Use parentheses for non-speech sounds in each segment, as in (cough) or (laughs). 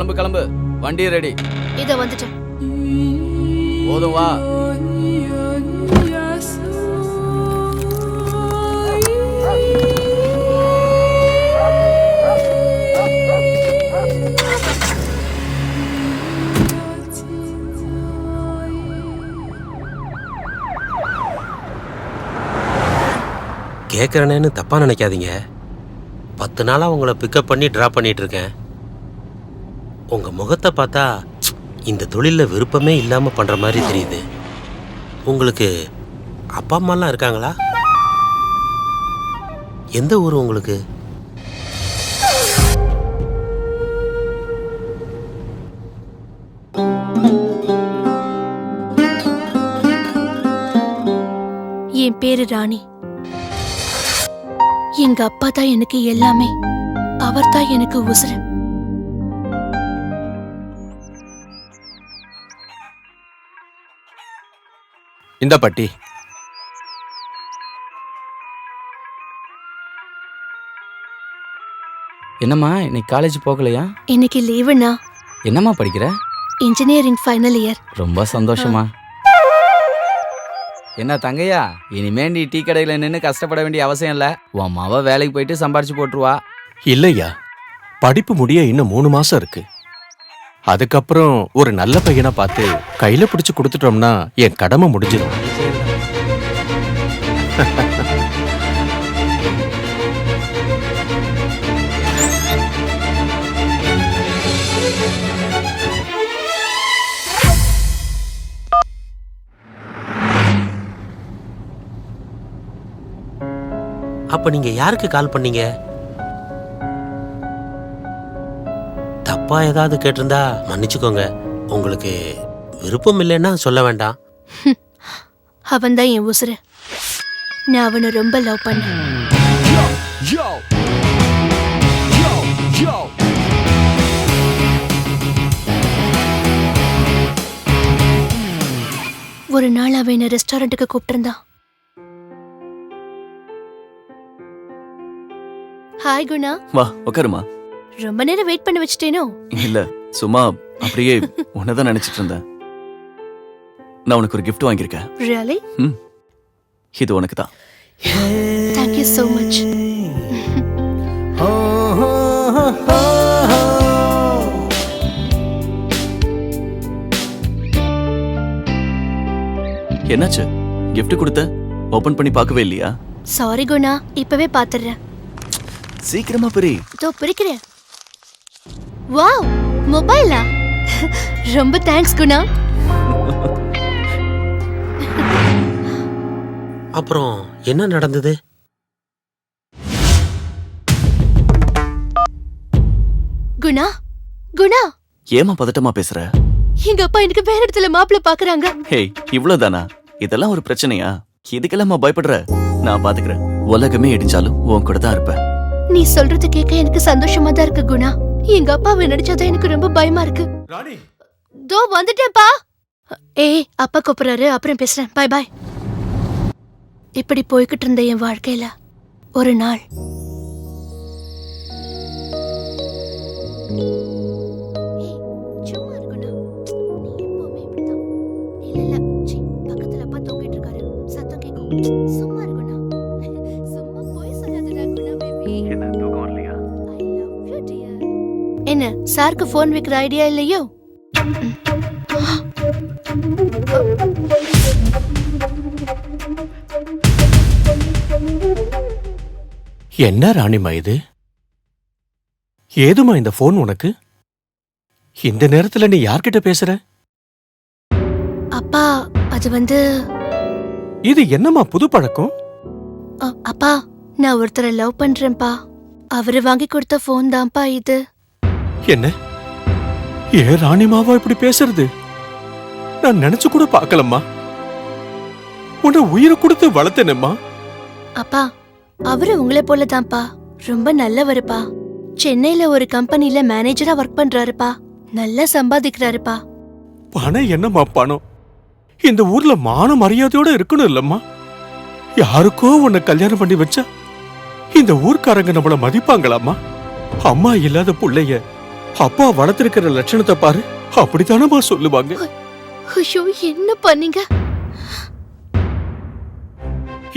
கிளம்பு கிளம்பு. வண்டி ரெடி. இத வந்துட்டேன். போதும் வா. கேட்குறேனேன்னு தப்பாக நினைக்காதீங்க. பத்து நாளாக உங்களை பிக்கப் பண்ணி ட்ராப் பண்ணிட்டு இருக்கேன். உங்கள் முகத்தை பார்த்தா இந்த தொழிலில் விருப்பமே இல்லாமல் பண்ணுற மாதிரி தெரியுது. உங்களுக்கு அப்பா அம்மாலாம் இருக்காங்களா? எந்த ஊர் உங்களுக்கு? என் பேரு ராணி. எங்க அப்பா தான் எனக்கு எல்லாமே. அவர் தான் எனக்கு உசுரு இந்த பட்டி. என்னம்மா இன்னைக்கு காலேஜ் போகலையா? இன்னைக்கு லீவுண்ணா என்னம்மா படிக்கிற? இன்ஜினியரிங் ஃபைனல் இயர் ரொம்ப சந்தோஷமா என்ன தங்கையா இனிமே நீ டீ கடையில நின்று கஷ்டப்பட வேண்டிய அவசியம் இல்ல. உன் மாவ வேலைக்கு போயிட்டு சம்பாரிச்சு போட்டுருவா. இல்லையா படிப்பு முடிய இன்னும் மூணு மாசம் இருக்கு. அதுக்கப்புறம் ஒரு நல்ல பையனை பார்த்து கையில பிடிச்சு கொடுத்துட்டோம்னா என் கடமை முடிஞ்சிடும். அப்போ நீங்கள் யாருக்கு கால் பண்ணீங்க? தப்பாக ஏதாவது கேட்டிருந்தா மன்னிச்சுக்கோங்க. உங்களுக்கு விருப்பம் இல்லைன்னா சொல்ல வேண்டாம். (laughs) அவன் தான் என் உசுரு நான் அவனை ரொம்ப லவ் பண்ணேன். ஒரு நாள் அவன் என்ன ரெஸ்டாரண்ட்டுக்கு கூப்பிட்டிருந்தான். ஹாய் குணா. வா உட்காருமா ரொம்ப நேரம் வெயிட் பண்ண வச்சுட்டேனோ? இல்ல சும்மா அப்படியே உன்னதான் நினைச்சிட்டு இருந்தேன். நான் உனக்கு ஒரு gift வாங்கியிருக்கேன். ரியலி இது உனக்கு தான் தேங்க்யூ so மச் என்னாச்சு? gift கொடுத்த? ஓபன் பண்ணி பார்க்கவே இல்லையா? சாரி குணா இப்பவே பாத்துறேன் சீக்கிரமா பெரி. இதோ பிரிக்கிறேன். வாவ் மொபைலா? ரொம்ப தேங்க்ஸ் குணா. அப்புறம் என்ன நடந்தது? குணா குணா. ஏமா பதட்டமா பேசுற? எங்க அப்பா எனக்கு வேற இடத்துல மாப்பிள்ள பாக்குறாங்க. ஹேய் இவ்வளவுதானா? இதெல்லாம் ஒரு பிரச்சனையா? இதுக்கெல்லாமா பயப்படுற? நான் பாத்துக்கிறேன். உலகமே இடிஞ்சாலும் உன் கூட தான் இருப்பேன். நீ சொல்றது கேட்க எனக்கு சந்தோஷமா தான் இருக்கு குணா. எங்க அப்பாவை நினைச்சாதான் எனக்கு ரொம்ப பயமா இருக்கு. தோ வந்துட்டேன்ப்பா. ஏய் அப்பா கூப்பிடுறாரு. அப்புறம் பேசுறேன். பை பாய் இப்படி போய்கிட்டு இருந்த என் வாழ்க்கையில ஒரு நாள் சாருக்கு ஃபோன் வைக்கிற ஐடியா இல்லையோ? என்ன ராணிமா இது? ஏதுமா இந்த ஃபோன் உனக்கு? இந்த நேரத்துல நீ யார்கிட்ட பேசுற? அப்பா அது வந்து இது என்னம்மா புது பழக்கம்? அ, அப்பா நான் ஒருத்தரை லவ் பண்றேன்ப்பா. அவரு வாங்கி கொடுத்த ஃபோன் தான்ப்பா இது. என்ன? ஏ ராணிமாவா இப்படி பேசுறது? நான் நினைச்சு கூட பார்க்கலம்மா. உன்னை உயிரை கொடுத்து வளர்த்தேனம்மா. அப்பா அவரு உங்களை போல தான்ப்பா ரொம்ப நல்லவருப்பா. சென்னையில ஒரு கம்பெனில மேனேஜரா ஒர்க் பண்றாருப்பா. நல்லா சம்பாதிக்கிறாருப்பா. பணம் என்னம்மா பணம்? இந்த ஊர்ல மான மரியாதையோட இருக்கணும் இல்லம்மா. யாருக்கோ உன்னை கல்யாணம் பண்ணி வச்சா இந்த ஊர்க்காரங்க நம்மள மதிப்பாங்களாம்மா? அம்மா இல்லாத புள்ளைய அப்பா வளர்த்திருக்கிற லட்சணத்தை பாரு. அப்படித்தானமா சொல்லுவாங்க. ஐயோ என்ன பண்ணீங்க?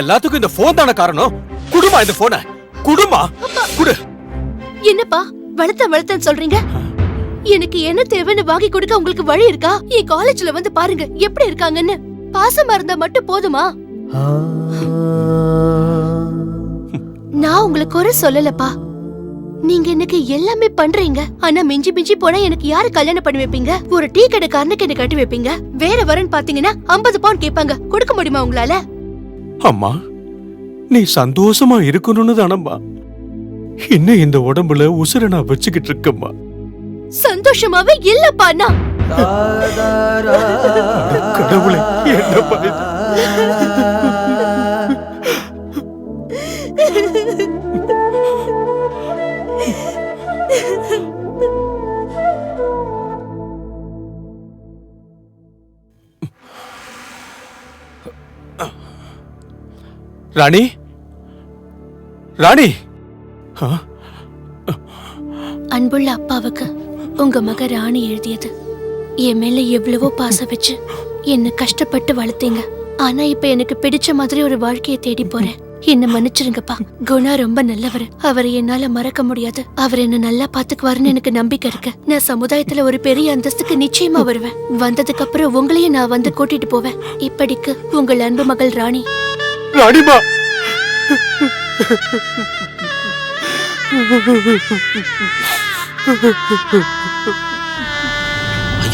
எல்லாத்துக்கும் இந்த போன் தானே காரணம். குடுமா இந்த போனை குடுமா? குடு. என்னப்பா வளர்த்த வளர்த்தன்னு சொல்றீங்க? எனக்கு என்ன தேவைன்னு வாங்கி கொடுக்க உங்களுக்கு வழி இருக்கா? என் காலேஜ்ல வந்து பாருங்க எப்படி இருக்காங்கன்னு. பாசமா இருந்தா மட்டும் போதுமா? நான் உங்களுக்கு குறை சொல்லலப்பா. நீங்க எனக்கு எல்லாமே பண்றீங்க. ஆனா மிஞ்சி மிஞ்சி போனா எனக்கு யாரு கல்யாணம் பண்ணி வைப்பீங்க? ஒரு டீ கடைக்காரனுக்கு என்ன கட்டி வைப்பீங்க? வேற வரன்னு பாத்தீங்கன்னா 50 பவுன் கேட்பாங்க. கொடுக்க முடியுமா உங்களால? அம்மா நீ சந்தோஷமா இருக்கணும்னு தானம்மா. இன்னும் இந்த உடம்புல உசுர நான் வச்சுக்கிட்டு இருக்கம்மா. சந்தோஷமாவே இல்லப்பா நான் கடவுளே என்னப்பா ராணி? ராணி? அன்புள்ள அப்பாவுக்கு உங்க மக ராணி எழுதியது. என் மேல எவ்வளவோ பாசம் வச்சு என்ன கஷ்டப்பட்டு வளர்த்தீங்க. ஆனா இப்ப எனக்கு பிடிச்ச மாதிரி ஒரு வாழ்க்கையை தேடி போறேன். என்ன மன்னிச்சிருங்கப்பா. குணா ரொம்ப நல்லவர். அவரை என்னால மறக்க முடியாது. அவர் என்ன நல்லா பாத்துக்குவாருன்னு எனக்கு நம்பிக்கை இருக்கு. நான் சமுதாயத்துல ஒரு பெரிய அந்தஸ்துக்கு நிச்சயமா வருவேன். வந்ததுக்கு அப்புறம் உங்களையும் நான் வந்து கூட்டிட்டு போவேன். இப்படிக்கு உங்கள் அன்பு மகள் ராணி ராணிமா.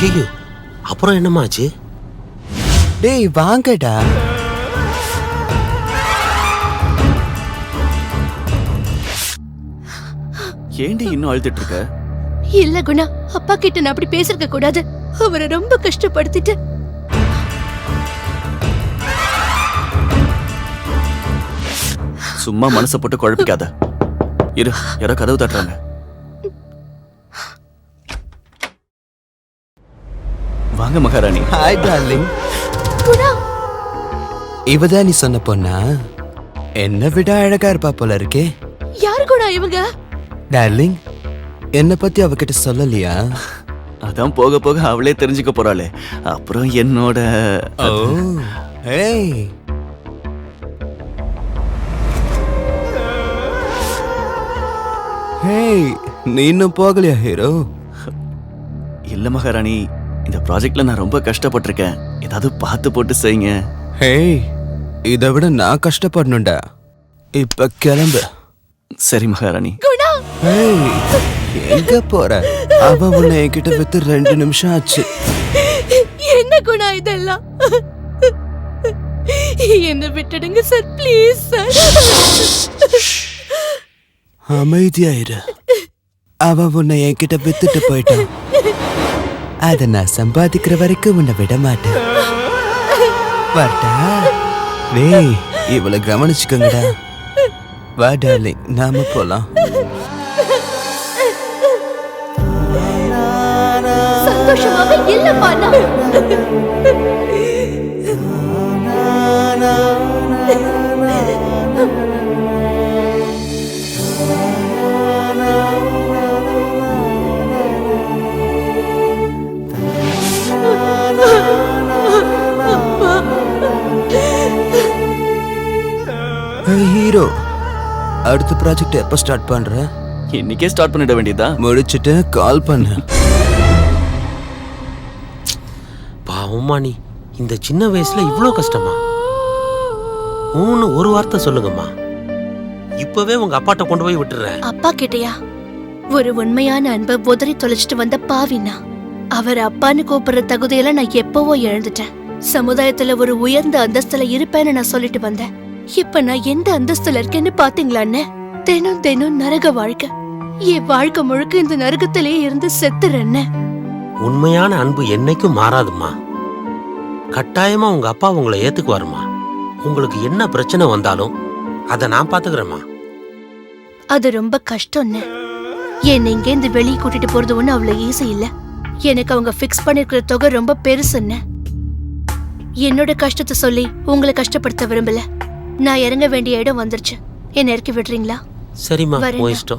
ஐயோ அப்புறம் என்னமாச்சு டேய் வாங்கடா. ஏண்டி இன்னும் அழுதுட்டு இருக்க? இல்ல குணா அப்பா கிட்ட நான் அப்படி பேசிருக்க கூடாது. அவரை ரொம்ப கஷ்டப்படுத்திட்டு சும்மா மனசை போட்டு குழப்பிக்காத. இரு யாரோ கதவு தட்டுறாங்க. வாங்க மகாராணி. ஹாய் டார்லிங் இவதான் நீ சொன்ன பொண்ணா? என்ன விட அழகா இருப்பா போல இருக்கே. யாரு குணா இவங்க? டார்லிங் என்ன பத்தி அவகிட்ட சொல்லலையா? அதான் போக போக அவளே தெரிஞ்சுக்க போறாளே. அப்புறம் என்னோட ஓ ஏய் ஹேய் நீ இன்னும் போகலையா ஹீரோ? இல்ல மகாராணி இந்த ப்ராஜெக்ட்ல நான் ரொம்ப கஷ்டப்பட்டிருக்கேன். ஏதாவது பார்த்து போட்டு செய்யுங்க. ஹேய் இதை விட நான் கஷ்டப்படணும்டா. இப்ப கிளம்பு. சரி மகாராணி. குணா! ஹேய் எங்க போற? அவ உன்னை என்கிட்ட வித்து ரெண்டு நிமிஷம் ஆச்சு. என்ன குணா இதெல்லாம்? என்ன விட்டுடுங்க சார் ப்ளீஸ் சார். அமைதியாயிரு. அவ உன்னை என்கிட்ட வித்துட்டு போயிட்டான் அத நான் சம்பாதிக்கிற வரைக்கும் உன்னை விட மாட்டேன். வரட்டா? டேய் இவளை கவனிச்சுக்கோங்கடா. வா டார்லிங் நாம போலாம். இல்லப்பா நான் ஹீரோ அடுத்த ப்ராஜெக்ட் எப்ப ஸ்டார்ட் பண்ற? இன்னைக்கே ஸ்டார்ட் பண்ணிட வேண்டியதா முடிச்சிட்டு கால் பண்ணு. பாவம்மா நீ. இந்த சின்ன வயசுல இவ்வளோ கஷ்டமா? ஊன்னு ஒரு வார்த்தை சொல்லுங்கம்மா. இப்பவே உங்க அப்பாட்ட கொண்டு போய் விட்டுறேன் அப்பா கிட்டயா? ஒரு உண்மையான அன்பை உதறி தொலைச்சிட்டு வந்த பாவினா. அவர் அப்பான்னு கூப்பிடுற தகுதியெல்லாம் நான் எப்பவோ இழந்துட்டேன். சமுதாயத்துல ஒரு உயர்ந்த அந்தஸ்துல இருப்பேன்னு நான் சொல்லிட்டு வந்தேன். இப்ப நான் எந்த அந்தஸ்துல இருக்கேன்னு பாத்தீங்களான்னு தினம் தினம் நரக வாழ்க்கை. என் வாழ்க்கை முழுக்க இந்த நரகத்திலேயே இருந்து செத்துறேன்னு உண்மையான அன்பு என்னைக்கும் மாறாதும்மா. கட்டாயமா உங்க அப்பா உங்களை ஏத்துக்குவாருமா உங்களுக்கு என்ன பிரச்சனை வந்தாலும் அதை நான் பாத்துக்கிறேம்மா. அது ரொம்ப கஷ்டம்னு என்னை இங்கேருந்து வெளியே கூட்டிட்டு போறது ஒண்ணு அவ்வளவு ஈஸி இல்ல. எனக்கு அவங்க ஃபிக்ஸ் பண்ணிருக்கிற தொகை ரொம்ப பெருசுன்னு என்னோட கஷ்டத்தை சொல்லி உங்களை கஷ்டப்படுத்த விரும்பல. நான் இறங்க வேண்டிய இடம் வந்துருச்சு. என்ன இறக்கி விடுறீங்களா? சரிம்மா. உன் இஷ்டம்.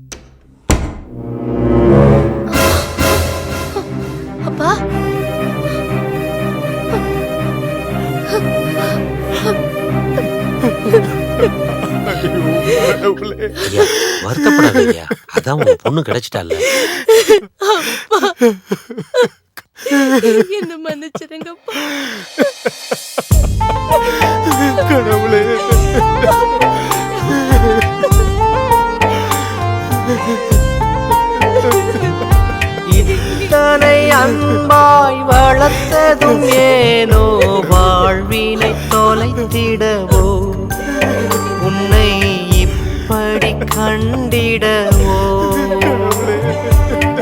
ஐயா வருத்தப்படாத ஐயா அதான் உங்க பொண்ணு கிடைச்சிட்டால என்ன மன்னிச்சிருங்கப்பா. இத்தனை அன்பாய் வளர்த்ததும் ஏனோ வாழ்வினை தொலைத்திடவோ. கண்டிடவோ?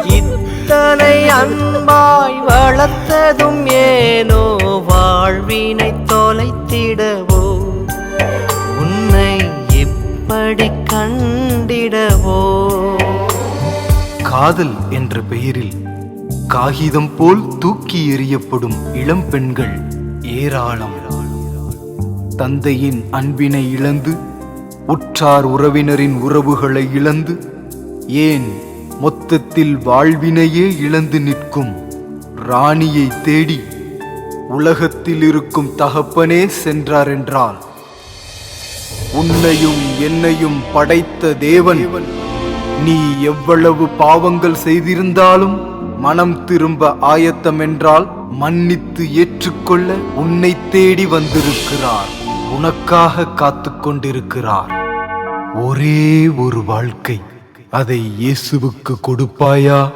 இத்தனை அன்பாய் வளர்த்ததும் ஏனோ? வாழ்வினை தொலைத்திடவோ? உன்னை எப்படி கண்டிடவோ? காதல் என்ற பெயரில் காகிதம் போல் தூக்கி எறியப்படும் இளம் பெண்கள் ஏராளம். தந்தையின் அன்பினை இழந்து உற்றார் உறவினரின் உறவுகளை இழந்து ஏன் மொத்தத்தில் வாழ்வினையே இழந்து நிற்கும் ராணியை தேடி உலகத்தில் இருக்கும் தகப்பனே சென்றார் என்றால் உன்னையும் என்னையும் படைத்த தேவன் நீ எவ்வளவு பாவங்கள் செய்திருந்தாலும் மனம் திரும்ப ஆயத்தம் என்றால் மன்னித்து ஏற்றுக்கொள்ள உன்னை தேடி வந்திருக்கிறார். உனக்காக காத்து கொண்டிருக்கிறார் ஒரே ஒரு வாழ்க்கை. அதை இயேசுவுக்கு கொடுப்பாயா?